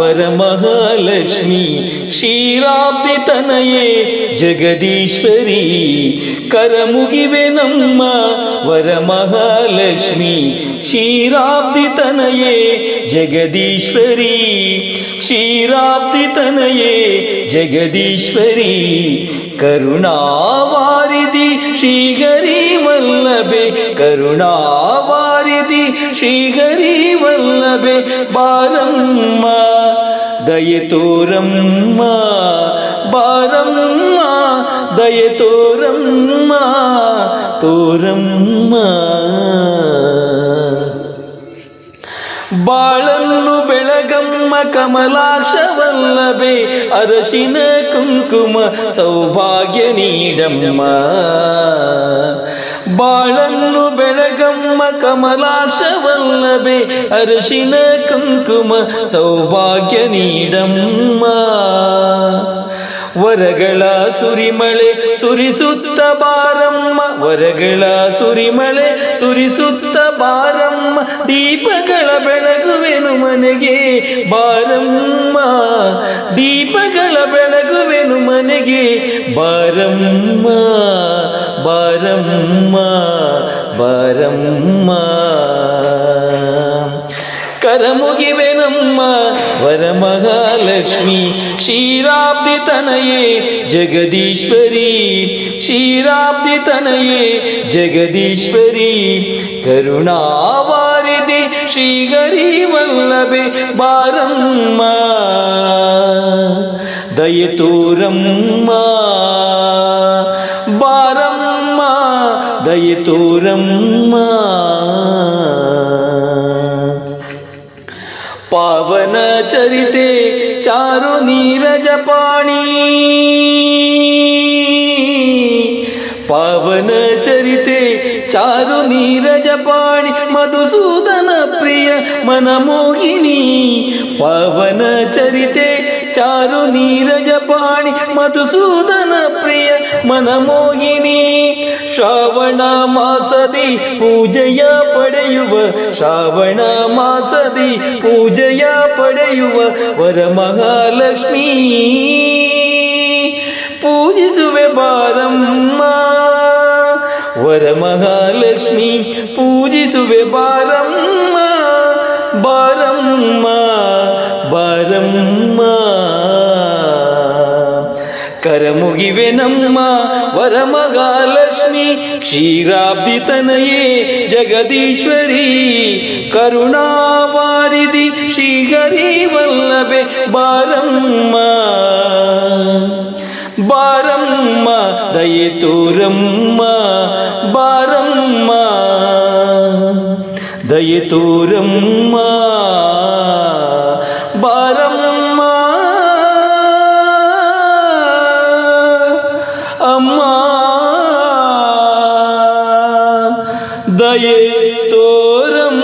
ವರಮಹಾಲಕ್ಷ್ಮಿ ಕ್ಷೀರಾಬ್ದಿ ತನಯೇ ಜಗದೀಶ್ವರಿ ಕರಮುಗಿವೆ ನಮ್ಮ ವರಮಹಾಲಕ್ಷ್ಮಿ ಕ್ಷೀರಾಬ್ದಿ ತನಯೇ ಜಗದೀಶ್ವರಿ ಕ್ಷೀರಾಬ್ದಿ ತನಯೇ ಜಗದೀಶ್ವರಿ ಕರುಣಾವಾರಿಧಿ ಶ್ರೀಗರಿ ವಲ್ಲಭೆ ಕರುಣಾವಾರಿಧಿ ಶ್ರೀಗರಿ ವಲ್ಲಭೆ ಬಾರಮ್ಮ ದಯೆ ತೋರಮ್ಮ ಬಾರಮ್ಮ ದಯೆ ತೋರಮ್ಮ ತೋರಮ್ಮ ಬಾಳನ್ನು ಬೆಳಗಮ್ಮ ಕಮಲಾಕ್ಷವಲ್ಲಭೆ ಅರಶಿನ ಕುಂಕುಮ ಸೌಭಾಗ್ಯ ನೀಡಮ್ಮ ಬಾಳನ್ನು ಬೆಳಗಮ್ಮ ಕಮಲಾಶವಲ್ಲಭೆ ಅರಶಿನ ಕುಂಕುಮ ಸೌಭಾಗ್ಯ ನೀಡಮ್ಮ. ವರಗಳ ಸುರಿಮಳೆ ಸುರಿಸುತ್ತ ಬಾರಮ್ಮ. ವರಗಳ ಸುರಿಮಳೆ ಸುರಿಸುತ್ತ ಬಾರಮ್ಮ. ದೀಪಗಳ ಬೆಳಗುವೆನು ಮನೆಗೆ ಬಾರಮ್ಮ. ದೀಪಗಳ ಬೆಳಗುವೆನು ಮನೆಗೆ ಬಾರಮ್ಮ. வரம்மா வரம்மா కరముగివెనమ్మా వరమహాలక్ష్మి క్షీరాబ్ది తనయే జగదీశ్వరి క్షీరాబ్ది తనయే జగదీశ్వరి కరుణావారిది శ్రీగరి వల్లభే బారమ్మ దయతోరమ్మా దయతోరమ్మా పావన చరితే చారు నీరజపాణి పావన చరితే చారు నీరజపాణి మధుసూదన ప్రియ మనమోహిని పవన చరితే ಚಾರು ನೀರಜ ಪಾಣಿ ಮಧುಸೂದನ ಪ್ರಿಯ ಮನಮೋಹಿನಿ. ಶ್ರಾವಣ ಮಾಸದಿ ಪೂಜೆಯ ಪಡೆಯುವ, ಶ್ರಾವಣ ಮಾಸದಿ ಪೂಜೆಯ ಪಡೆಯುವ ವರಮಹಾಲಕ್ಷ್ಮಿ ಪೂಜಿಸುವೆ ಬಾರಮ್ಮ ವರಮಹಾಲಕ್ಷ್ಮಿ ಪೂಜಿಸುವೆ ಬಾರಮ್ಮ ಬಾರಮ್ಮ. ಕರಮುಗಿವೆ ನಮ್ಮ ವರಮಹಾಲಕ್ಷ್ಮಿ ಕ್ಷೀರಾಬ್ದಿ ತನಯೇ ಜಗದೀಶ್ವರಿ ಕರುಣಾವಾರಿಧಿ ಶ್ರೀಗರಿ ವಲ್ಲಭೆ ಬಾರಮ್ಮ ಬಾರಮ್ಮ ದಯೆ ತೋರಮ್ಮ ಬಾರಮ್ಮ ದಯೆ ತೋರಮ್ಮ தயை தோரம்